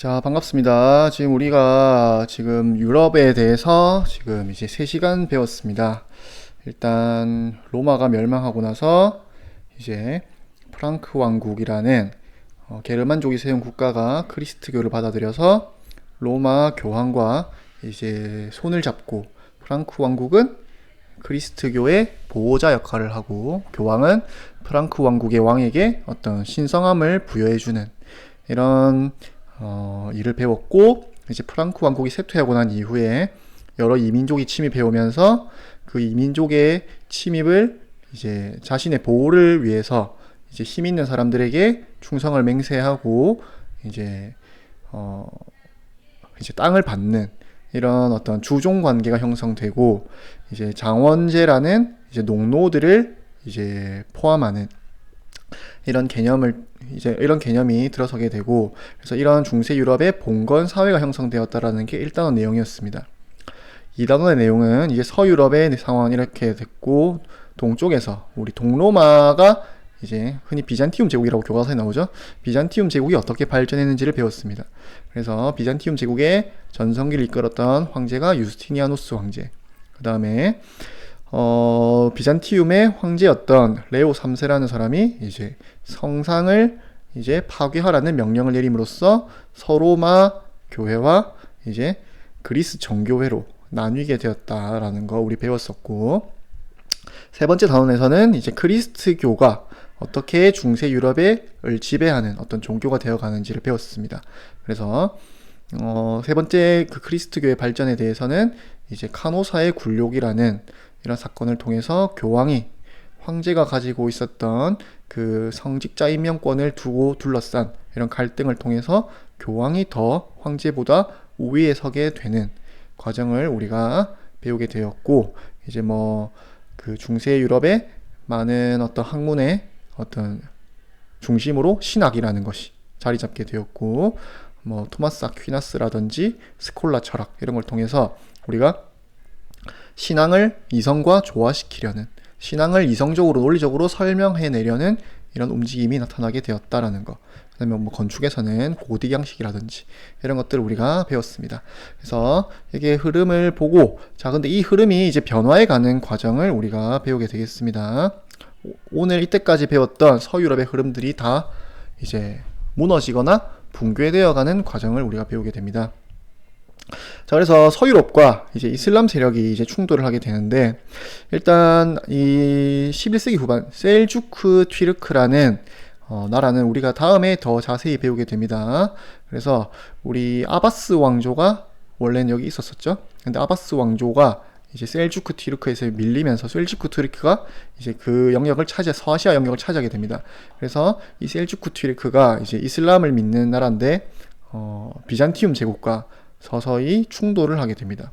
자, 반갑습니다. 지금 우리가 지금 유럽에 대해서 지금 이제 3시간 배웠습니다. 일단 로마가 멸망하고 나서 이제 프랑크 왕국이라는 어, 게르만족이 세운 국가가 크리스트교를 받아들여서 로마 교황과 이제 손을 잡고 프랑크 왕국은 크리스트교의 보호자 역할을 하고 교황은 프랑크 왕국의 왕에게 어떤 신성함을 부여해주는 이런 어, 일을 배웠고 이제 프랑크 왕국이 쇠퇴하고 난 이후에 여러 이민족이 침입해 오면서 그 이민족의 침입을 이제 자신의 보호를 위해서 이제 힘 있는 사람들에게 충성을 맹세하고 이제 어 이제 땅을 받는 이런 어떤 주종 관계가 형성되고 이제 장원제라는 이제 농노들을 이제 포함하는 이런 개념을 이제 이런 개념이 들어서게 되고 그래서 이런 중세 유럽의 봉건 사회가 형성되었다라는 게 1단원 내용이었습니다. 2단원의 내용은 이제 서유럽의 상황 이렇게 됐고 동쪽에서 우리 동로마가 이제 흔히 비잔티움 제국이라고 교과서에 나오죠. 비잔티움 제국이 어떻게 발전했는지를 배웠습니다. 그래서 비잔티움 제국의 전성기를 이끌었던 황제가 유스티니아노스 황제. 그 다음에 어, 비잔티움의 황제였던 레오 3세라는 사람이 이제 성상을 이제 파괴하라는 명령을 내림으로써 서로마 교회와 이제 그리스 정교회로 나뉘게 되었다라는 거 우리 배웠었고 세 번째 단원에서는 이제 크리스트교가 어떻게 중세 유럽을 지배하는 어떤 종교가 되어 가는지를 배웠습니다. 그래서 어, 세 번째 그 크리스트교의 발전에 대해서는 이제 카노사의 굴욕이라는 이런 사건을 통해서 교황이 황제가 가지고 있었던 그 성직자 임명권을 두고 둘러싼 이런 갈등을 통해서 교황이 더 황제보다 우위에 서게 되는 과정을 우리가 배우게 되었고 이제 뭐 그 중세 유럽의 많은 어떤 학문의 어떤 중심으로 신학이라는 것이 자리 잡게 되었고 뭐 토마스 아퀴나스라든지 스콜라 철학 이런 걸 통해서 우리가 신앙을 이성과 조화시키려는 신앙을 이성적으로 논리적으로 설명해내려는 이런 움직임이 나타나게 되었다라는 거. 그다음에 뭐 건축에서는 고딕 양식이라든지 이런 것들을 우리가 배웠습니다. 그래서 이게 흐름을 보고 자 근데 이 흐름이 이제 변화해 가는 과정을 우리가 배우게 되겠습니다. 오늘 이때까지 배웠던 서유럽의 흐름들이 다 이제 무너지거나 붕괴되어 가는 과정을 우리가 배우게 됩니다. 자, 그래서 서유럽과 이제 이슬람 세력이 이제 충돌을 하게 되는데, 일단 이 11세기 후반, 셀주크 튀르크라는 어, 나라는 우리가 다음에 더 자세히 배우게 됩니다. 그래서 우리 아바스 왕조가 원래는 여기 있었었죠. 근데 아바스 왕조가 이제 셀주크 튀르크에서 밀리면서 셀주크 튀르크가 이제 그 영역을 차지해 서아시아 영역을 차지하게 됩니다. 그래서 이 셀주크 튀르크가 이제 이슬람을 믿는 나라인데 어, 비잔티움 제국과 서서히 충돌을 하게 됩니다.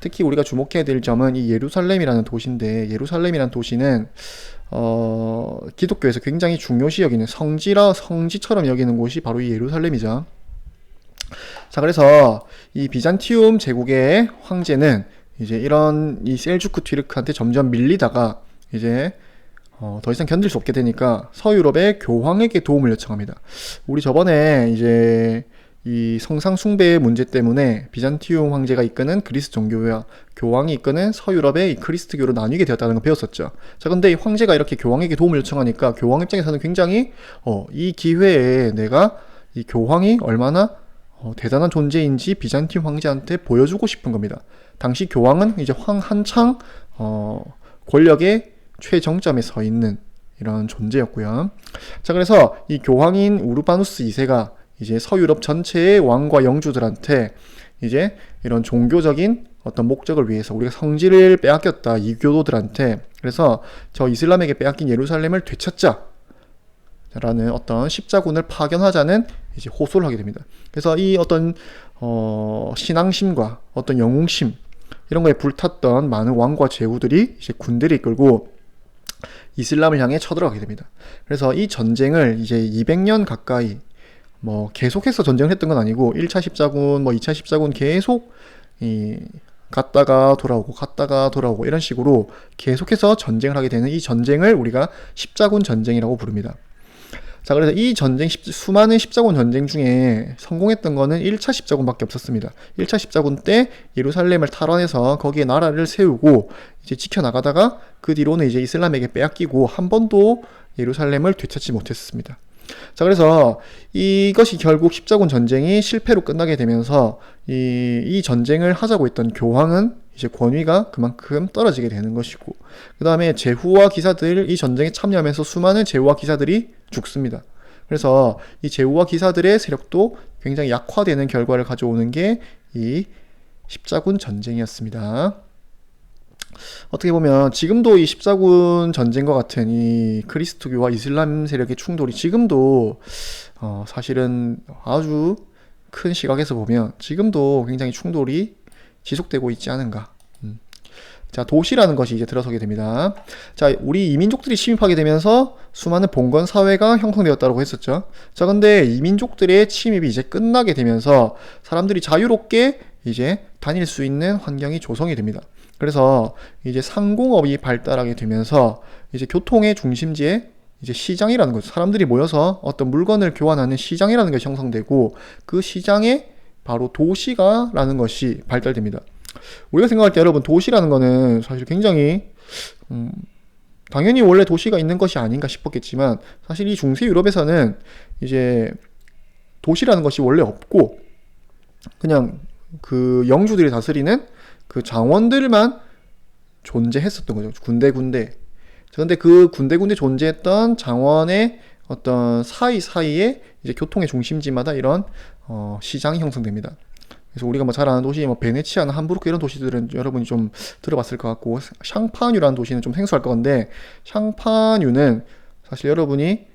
특히 우리가 주목해야 될 점은 이 예루살렘이라는 도시인데 예루살렘이라는 도시는 어, 기독교에서 굉장히 중요시 여기는 성지라 성지처럼 여기는 곳이 바로 이 예루살렘이죠. 자, 그래서 이 비잔티움 제국의 황제는 이제 이런 이 셀주크 튀르크한테 점점 밀리다가 이제 어, 더 이상 견딜 수 없게 되니까 서유럽의 교황에게 도움을 요청합니다. 우리 저번에 이제 이 성상 숭배의 문제 때문에 비잔티움 황제가 이끄는 그리스 종교와 교황이 이끄는 서유럽의 이 크리스트교로 나뉘게 되었다는 걸 배웠었죠. 자, 근데 이 황제가 이렇게 교황에게 도움을 요청하니까 교황 입장에서는 굉장히 어, 이 기회에 내가 이 교황이 얼마나 어, 대단한 존재인지 비잔티움 황제한테 보여주고 싶은 겁니다. 당시 교황은 이제 황 한창 어, 권력의 최정점에 서 있는 이런 존재였고요. 자, 그래서 이 교황인 우르바누스 2세가 이제 서유럽 전체의 왕과 영주들한테 이제 이런 종교적인 어떤 목적을 위해서 우리가 성지를 빼앗겼다 이 교도들한테 그래서 저 이슬람에게 빼앗긴 예루살렘을 되찾자 라는 어떤 십자군을 파견하자는 이제 호소를 하게 됩니다. 그래서 이 어떤 어 신앙심과 어떤 영웅심 이런 거에 불탔던 많은 왕과 제후들이 이제 군대를 이끌고 이슬람을 향해 쳐들어가게 됩니다. 그래서 이 전쟁을 이제 200년 가까이 뭐 계속해서 전쟁을 했던 건 아니고 1차 십자군, 뭐 2차 십자군 계속 이 갔다가 돌아오고 갔다가 돌아오고 이런 식으로 계속해서 전쟁을 하게 되는 이 전쟁을 우리가 십자군 전쟁이라고 부릅니다. 자, 그래서 이 전쟁, 십- 수많은 십자군 전쟁 중에 성공했던 거는 1차 십자군밖에 없었습니다. 1차 십자군 때 예루살렘을 탈환해서 거기에 나라를 세우고 이제 지켜나가다가 그 뒤로는 이제 이슬람에게 빼앗기고 한 번도 예루살렘을 되찾지 못했습니다. 자, 그래서 이것이 결국 십자군 전쟁이 실패로 끝나게 되면서 이, 이 전쟁을 하자고 했던 교황은 이제 권위가 그만큼 떨어지게 되는 것이고, 그 다음에 제후와 기사들 이 전쟁에 참여하면서 수많은 제후와 기사들이 죽습니다. 그래서 이 제후와 기사들의 세력도 굉장히 약화되는 결과를 가져오는 게 이 십자군 전쟁이었습니다. 어떻게 보면 지금도 이 십자군 전쟁과 같은 이 그리스도교와 이슬람 세력의 충돌이 지금도 어, 사실은 아주 큰 시각에서 보면 지금도 굉장히 충돌이 지속되고 있지 않은가. 음. 자, 도시라는 것이 이제 들어서게 됩니다. 자, 우리 이민족들이 침입하게 되면서 수많은 봉건 사회가 형성되었다고 했었죠. 자, 근데 이민족들의 침입이 이제 끝나게 되면서 사람들이 자유롭게 이제 다닐 수 있는 환경이 조성이 됩니다. 그래서 이제 상공업이 발달하게 되면서 이제 교통의 중심지에 이제 시장이라는 거죠. 사람들이 모여서 어떤 물건을 교환하는 시장이라는 것이 형성되고 그 시장에 바로 도시가라는 것이 발달됩니다. 우리가 생각할 때 여러분 도시라는 거는 사실 굉장히 음, 당연히 원래 도시가 있는 것이 아닌가 싶었겠지만 사실 이 중세 유럽에서는 이제 도시라는 것이 원래 없고 그냥 그 영주들이 다스리는 그 장원들만 존재했었던 거죠. 군데군데. 그런데 그 군데군데 존재했던 장원의 어떤 사이 사이에 이제 교통의 중심지마다 이런 어, 시장이 형성됩니다. 그래서 우리가 뭐 잘 아는 도시, 뭐 베네치아나 함부르크 이런 도시들은 여러분이 좀 들어봤을 것 같고 샹파뉴라는 도시는 좀 생소할 것 같은데 샹파뉴는 사실 여러분이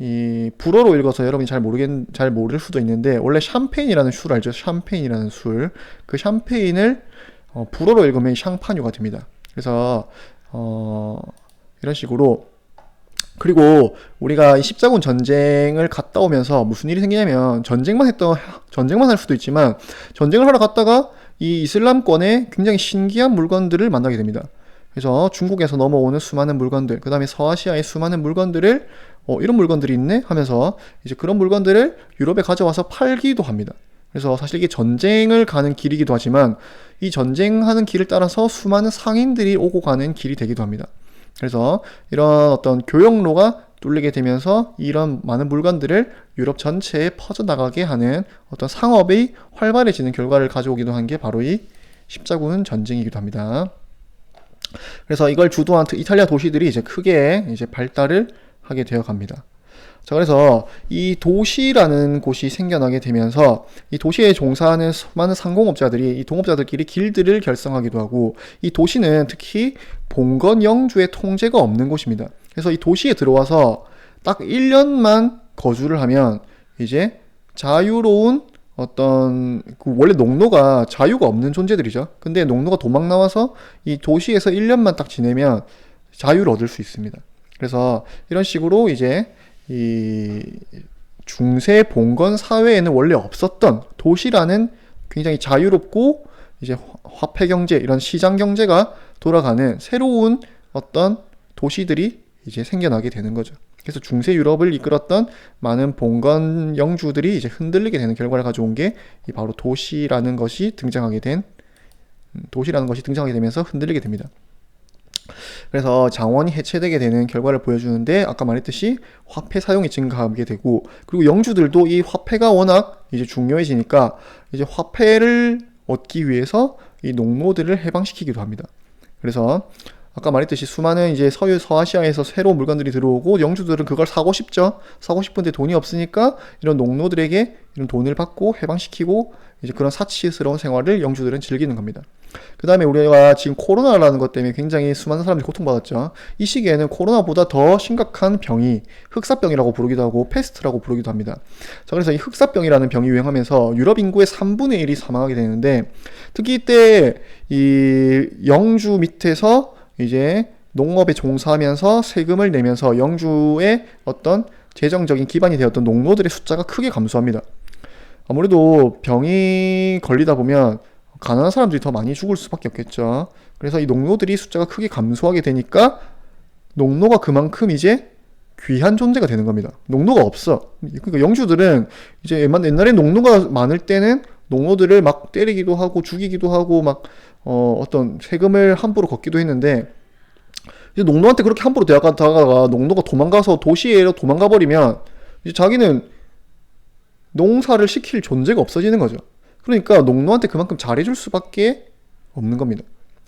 이 불어로 읽어서 여러분이 잘 모르겠 잘 모를 수도 있는데 원래 샴페인이라는 술 알죠? 샴페인이라는 술. 그 샴페인을 어, 불어로 읽으면 샹파뉴가 됩니다. 그래서 어, 이런 식으로 그리고 우리가 이 십자군 전쟁을 갔다 오면서 무슨 일이 생기냐면 전쟁만 했던 전쟁만 할 수도 있지만 전쟁을 하러 갔다가 이 이슬람권의 굉장히 신기한 물건들을 만나게 됩니다. 그래서 중국에서 넘어오는 수많은 물건들, 그 다음에 서아시아의 수많은 물건들을 어, 이런 물건들이 있네 하면서 이제 그런 물건들을 유럽에 가져와서 팔기도 합니다. 그래서 사실 이게 전쟁을 가는 길이기도 하지만 이 전쟁하는 길을 따라서 수많은 상인들이 오고 가는 길이 되기도 합니다. 그래서 이런 어떤 교역로가 뚫리게 되면서 이런 많은 물건들을 유럽 전체에 퍼져나가게 하는 어떤 상업이 활발해지는 결과를 가져오기도 한 게 바로 이 십자군 전쟁이기도 합니다. 그래서 이걸 주도한 이탈리아 도시들이 이제 크게 이제 발달을 하게 되어 갑니다. 자, 그래서 이 도시라는 곳이 생겨나게 되면서 이 도시에 종사하는 많은 상공업자들이 이 동업자들끼리 길드를 결성하기도 하고 이 도시는 특히 봉건 영주의 통제가 없는 곳입니다. 그래서 이 도시에 들어와서 딱 1년만 거주를 하면 이제 자유로운 어떤 그 원래 농노가 자유가 없는 존재들이죠. 근데 농노가 도망 나와서 이 도시에서 1년만 딱 지내면 자유를 얻을 수 있습니다. 그래서 이런 식으로 이제 이 중세 봉건 사회에는 원래 없었던 도시라는 굉장히 자유롭고 이제 화폐 경제 이런 시장 경제가 돌아가는 새로운 어떤 도시들이 이제 생겨나게 되는 거죠. 그래서 중세 유럽을 이끌었던 많은 봉건 영주들이 이제 흔들리게 되는 결과를 가져온 게이 바로 도시라는 것이 등장하게 된 음, 도시라는 것이 등장하게 되면서 흔들리게 됩니다. 그래서 장원이 해체되게 되는 결과를 보여주는데 아까 말했듯이 화폐 사용이 증가하게 되고 그리고 영주들도 이 화폐가 워낙 이제 중요해지니까 이제 화폐를 얻기 위해서 이 농노들을 해방시키기도 합니다. 그래서 아까 말했듯이 수많은 이제 서유 서아시아에서 새로운 물건들이 들어오고 영주들은 그걸 사고 싶죠. 사고 싶은데 돈이 없으니까 이런 농노들에게 이런 돈을 받고 해방시키고 이제 그런 사치스러운 생활을 영주들은 즐기는 겁니다. 그 다음에 우리가 지금 코로나라는 것 때문에 굉장히 수많은 사람들이 고통받았죠. 이 시기에는 코로나보다 더 심각한 병이 흑사병이라고 부르기도 하고 페스트라고 부르기도 합니다. 자, 그래서 이 흑사병이라는 병이 유행하면서 유럽 인구의 3분의 1이 사망하게 되는데 특히 이때 이 영주 밑에서 이제 농업에 종사하면서 세금을 내면서 영주의 어떤 재정적인 기반이 되었던 농노들의 숫자가 크게 감소합니다. 아무래도 병이 걸리다 보면 가난한 사람들이 더 많이 죽을 수밖에 없겠죠. 그래서 이 농노들이 숫자가 크게 감소하게 되니까 농노가 그만큼 이제 귀한 존재가 되는 겁니다. 농노가 없어. 그러니까 영주들은 이제 옛날- 옛날에 농노가 많을 때는 농노들을 막 때리기도 하고 죽이기도 하고 막 어, 어떤 세금을 함부로 걷기도 했는데 이제 농노한테 그렇게 함부로 대하다가 농노가 도망가서 도시에 도망가 버리면 이제 자기는 농사를 시킬 존재가 없어지는 거죠. 그러니까 농노한테 그만큼 잘해줄 수밖에 없는 겁니다.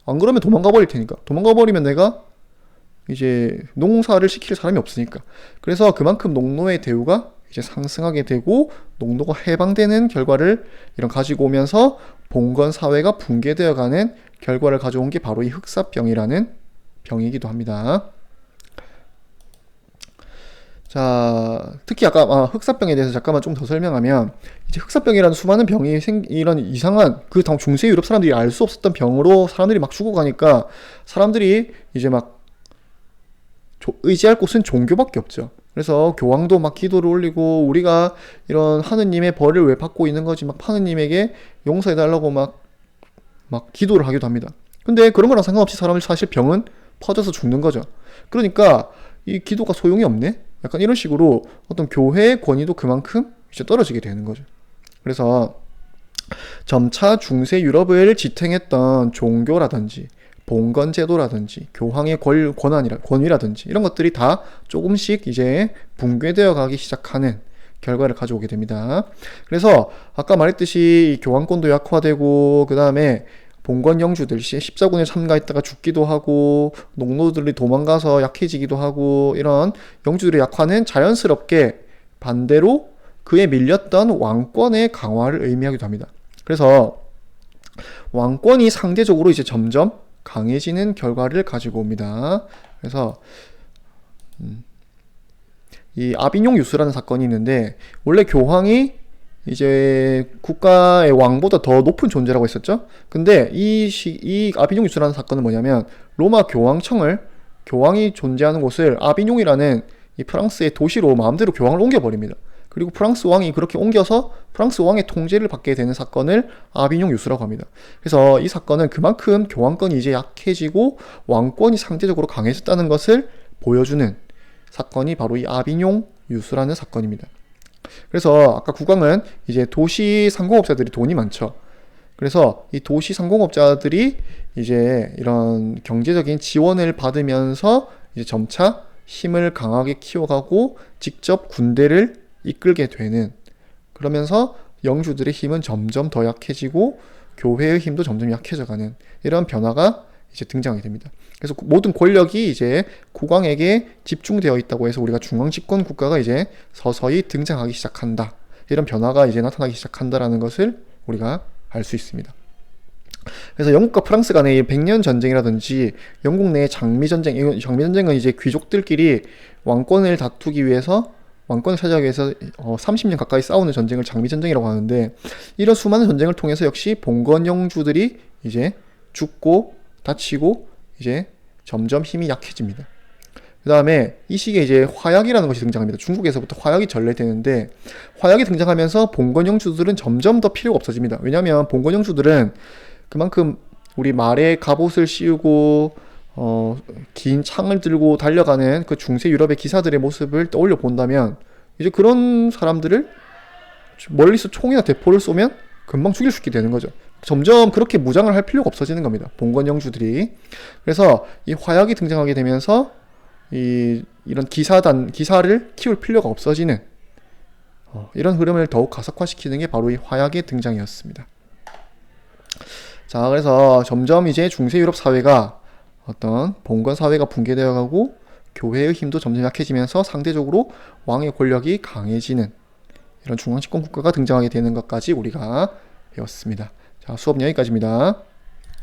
안 그러면 도망가 버릴 테니까. 도망가 버리면 내가 이제 농사를 시킬 사람이 없으니까. 그래서 그만큼 농노의 대우가 이제 상승하게 되고 농노가 해방되는 결과를 이런 가지고 오면서 봉건 사회가 붕괴되어 가는 결과를 가져온 게 바로 이 흑사병이라는 병이기도 합니다. 자, 특히 아까 아, 흑사병에 대해서 잠깐만 좀 더 설명하면 이제 흑사병이라는 수많은 병이 생 이런 이상한 그 당 중세 유럽 사람들이 알 수 없었던 병으로 사람들이 막 죽어가니까 사람들이 이제 막 조- 의지할 곳은 종교밖에 없죠. 그래서 교황도 막 기도를 올리고 우리가 이런 하느님의 벌을 왜 받고 있는 거지 막 하느님에게 용서해 달라고 막 막 기도를 하기도 합니다. 근데 그런 거랑 상관없이 사람을 사실 병은 퍼져서 죽는 거죠. 그러니까 이 기도가 소용이 없네. 약간 이런 식으로 어떤 교회의 권위도 그만큼 이제 떨어지게 되는 거죠. 그래서 점차 중세 유럽을 지탱했던 종교라든지 봉건 제도라든지 교황의 권, 권한이라, 권위라든지 이런 것들이 다 조금씩 이제 붕괴되어 가기 시작하는 결과를 가져오게 됩니다. 그래서 아까 말했듯이 이 교황권도 약화되고 그 다음에 봉건 영주들 시- 십자군에 참가했다가 죽기도 하고 농노들이 도망가서 약해지기도 하고 이런 영주들의 약화는 자연스럽게 반대로 그에 밀렸던 왕권의 강화를 의미하기도 합니다. 그래서 왕권이 상대적으로 이제 점점 강해지는 결과를 가지고 옵니다. 그래서 음, 이 아비뇽 유수라는 사건이 있는데 원래 교황이 이제 국가의 왕보다 더 높은 존재라고 했었죠. 근데 이, 시, 이 아비뇽 유수라는 사건은 뭐냐면 로마 교황청을 교황이 존재하는 곳을 아비뇽이라는 이 프랑스의 도시로 마음대로 교황을 옮겨버립니다. 그리고 프랑스 왕이 그렇게 옮겨서 프랑스 왕의 통제를 받게 되는 사건을 아비뇽 유수라고 합니다. 그래서 이 사건은 그만큼 교황권이 이제 약해지고 왕권이 상대적으로 강해졌다는 것을 보여주는 사건이 바로 이 아비뇽 유수라는 사건입니다. 그래서 아까 국왕은 이제 도시 상공업자들이 돈이 많죠. 그래서 이 도시 상공업자들이 이제 이런 경제적인 지원을 받으면서 이제 점차 힘을 강하게 키워가고 직접 군대를 이끌게 되는 그러면서 영주들의 힘은 점점 더 약해지고 교회의 힘도 점점 약해져가는 이런 변화가 이제 등장하게 됩니다. 그래서 구- 모든 권력이 이제 국왕에게 집중되어 있다고 해서 우리가 중앙 집권 국가가 이제 서서히 등장하기 시작한다. 이런 변화가 이제 나타나기 시작한다라는 것을 우리가 알 수 있습니다. 그래서 영국과 프랑스 간의 이 백년 전쟁이라든지 영국 내의 장미 전쟁, 이 장미 전쟁은 이제 귀족들끼리 왕권을 다투기 위해서 왕권을 차지하기 위해서 어, 30년 가까이 싸우는 전쟁을 장미 전쟁이라고 하는데 이런 수많은 전쟁을 통해서 역시 봉건 영주들이 이제 죽고 다치고 이제 점점 힘이 약해집니다. 그 다음에 이 시기에 이제 화약이라는 것이 등장합니다. 중국에서부터 화약이 전래되는데 화약이 등장하면서 봉건 영주들은 점점 더 필요가 없어집니다. 왜냐하면 봉건 영주들은 그만큼 우리 말에 갑옷을 씌우고 어, 긴 창을 들고 달려가는 그 중세 유럽의 기사들의 모습을 떠올려 본다면 이제 그런 사람들을 멀리서 총이나 대포를 쏘면 금방 죽일 수 있게 되는 거죠. 점점 그렇게 무장을 할 필요가 없어지는 겁니다. 봉건 영주들이. 그래서 이 화약이 등장하게 되면서 이 이런 기사단 기사를 키울 필요가 없어지는 어, 이런 흐름을 더욱 가속화시키는 게 바로 이 화약의 등장이었습니다. 자, 그래서 점점 이제 중세 유럽 사회가 어떤 봉건 사회가 붕괴되어 가고 교회의 힘도 점점 약해지면서 상대적으로 왕의 권력이 강해지는 이런 중앙 집권 국가가 등장하게 되는 것까지 우리가 배웠습니다. 자, 수업 여기까지입니다.